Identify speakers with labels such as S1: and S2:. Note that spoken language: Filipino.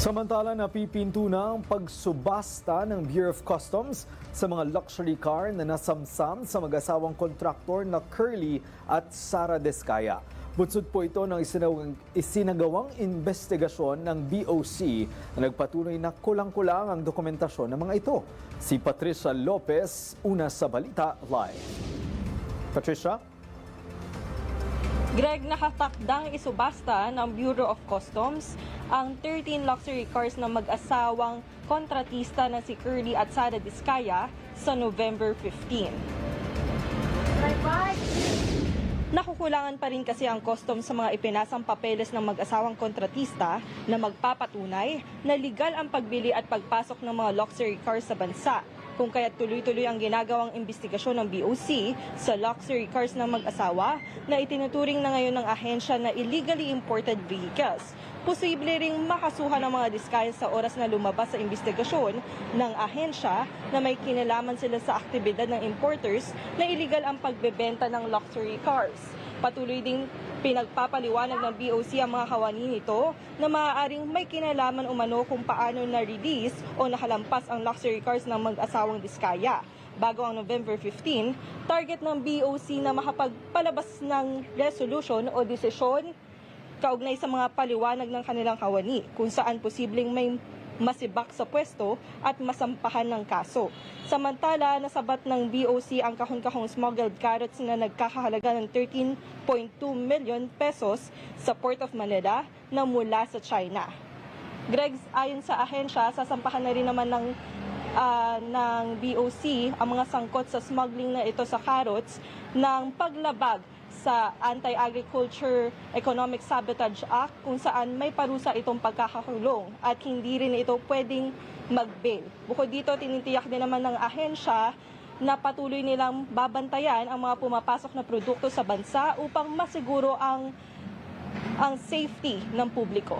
S1: Samantala, napipinto na ang pagsubasta ng Bureau of Customs sa mga luxury car na nasamsam sa mag-asawang kontraktor na Curly at Sara Descaya. Bunsod po ito ng isinagawang investigasyon ng BOC na nagpatuloy na kulang-kulang ang dokumentasyon ng mga ito. Si Patricia Lopez, una sa Balita Live. Patricia?
S2: Greg, nakatakdang isubasta ng Bureau of Customs ang 13 luxury cars na mag-asawang kontratista na si Curly at Sara Diskaya sa November 15. Nakukulangan pa rin kasi ang customs sa mga ipinasang papeles ng mag-asawang kontratista na magpapatunay na legal ang pagbili at pagpasok ng mga luxury cars sa bansa. Kung kaya tuloy-tuloy ang ginagawang investigasyon ng BOC sa luxury cars ng mag-asawa na itinuturing na ngayon ng ahensya na illegally imported vehicles. Posible ring makasuhan ng mga diskaya sa oras na lumabas sa investigasyon ng ahensya na may kinalaman sila sa aktibidad ng importers na illegal ang pagbebenta ng luxury cars. Patuloy ding pinagpapaliwanag ng BOC ang mga kawani nito na maaaring may kinalaman umano kung paano na-release o nakalampas ang luxury cars ng mag-asawang diskaya. Bago ang November 15, target ng BOC na makapagpalabas ng resolution o desisyon kaugnay sa mga paliwanag ng kanilang kawani kung saan posibleng may masibak sa pwesto at masampahan ng kaso. Samantala, nasabat ng BOC ang kahon-kahong smuggled carrots na nagkakahalaga ng 13.2 million pesos sa Port of Manila na mula sa China. Greg, ayon sa ahensya, sasampahan na rin naman ng ah, ng BOC ang mga sangkot sa smuggling na ito sa carrots ng paglabag sa Anti-Agriculture Economic Sabotage Act kung saan may parusa itong pagkakakulong at hindi rin ito pwedeng mag-bail. Bukod dito, tinitiyak din naman ng ahensya na patuloy nilang babantayan ang mga pumapasok na produkto sa bansa upang masiguro ang ang safety ng publiko.